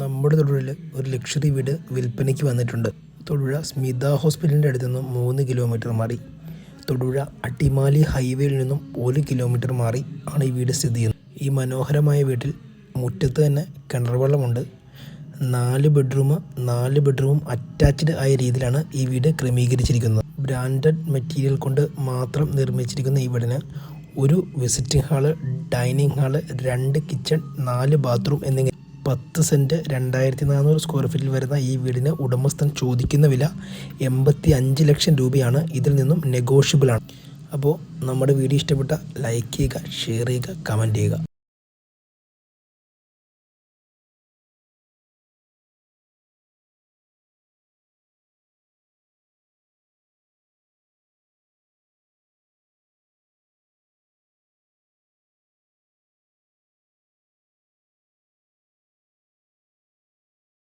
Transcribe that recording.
നമ്മുടെ തൊടുപുഴയിൽ ഒരു ലക്ഷറി വീട് വിൽപ്പനയ്ക്ക് വന്നിട്ടുണ്ട്. തൊടുപുഴ സ്മിത ഹോസ്പിറ്റലിന്റെ അടുത്ത് നിന്നും മൂന്ന് കിലോമീറ്റർ മാറി. തൊടുപുഴ അട്ടിമാലി ഹൈവേയിൽ നിന്നും ഒരു കിലോമീറ്റർ മാറി ആണ് ഈ വീട് സ്ഥിതി ചെയ്യുന്നത്. ഈ മനോഹരമായ വീട്ടിൽ മുറ്റത്ത് തന്നെ കിണർ വെള്ളമുണ്ട്. നാല് ബെഡ്റൂം നാല് ബെഡ്റൂമും അറ്റാച്ച്ഡ് ആയ രീതിയിലാണ് ഈ വീട് ക്രമീകരിച്ചിരിക്കുന്നത്. ബ്രാൻഡഡ് മെറ്റീരിയൽ കൊണ്ട് മാത്രം നിർമ്മിച്ചിരിക്കുന്ന ഈ വീടിന് ഒരു വിസിറ്റിംഗ് ഹാൾ ഡൈനിങ് ഹാൾ രണ്ട് കിച്ചൺ നാല് ബാത്റൂം എന്നിങ്ങനെ പത്ത് സെന്റ് രണ്ടായിരത്തി നാനൂറ് സ്ക്വയർ ഫീറ്റിൽ വരുന്ന ഈ വീടിന് ഉടമസ്ഥൻ ചോദിക്കുന്ന വില എൺപത്തി അഞ്ച് ലക്ഷം രൂപയാണ്. ഇതിൽ നിന്നും നെഗോഷ്യബിളാണ് അപ്പോൾ നമ്മുടെ വീഡിയോ ഇഷ്ടപ്പെട്ട ലൈക്ക് ചെയ്യുക ഷെയർ ചെയ്യുക കമന്റ് ചെയ്യുക.